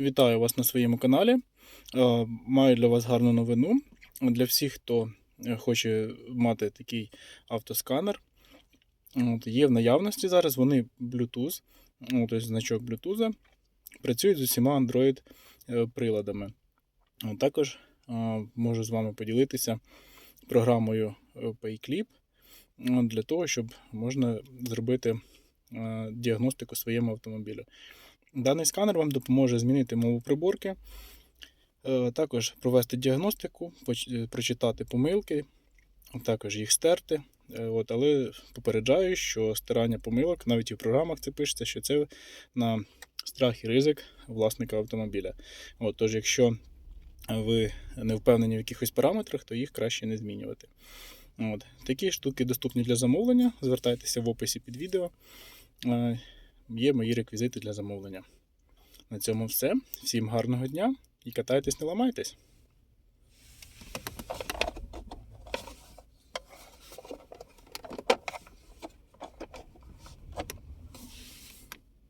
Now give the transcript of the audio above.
Вітаю вас на своєму каналі. Е, Маю для вас гарну новину. Для всіх, хто е, хоче мати такий автосканер, от, є в наявності зараз. Вони Bluetooth, ось значок Bluetooth, працюють з усіма Android-приладами. Також е, можу з вами поділитися програмою PayClip для того, щоб можна зробити діагностику своєму автомобілю. Даний сканер вам допоможе змінити мову приборки, е, також провести діагностику, е, прочитати помилки, також їх стерти. Е, От, але попереджаю, що стирання помилок, навіть і в програмах це пишеться, що це на страх і ризик власника автомобіля. От, тож, якщо ви не впевнені в якихось параметрах, то їх краще не змінювати. От. Такі штуки доступні для замовлення. Звертайтеся в описі під відео. Є мої реквізити для замовлення. На цьому все. Всім гарного дня і катайтесь, не ламайтесь.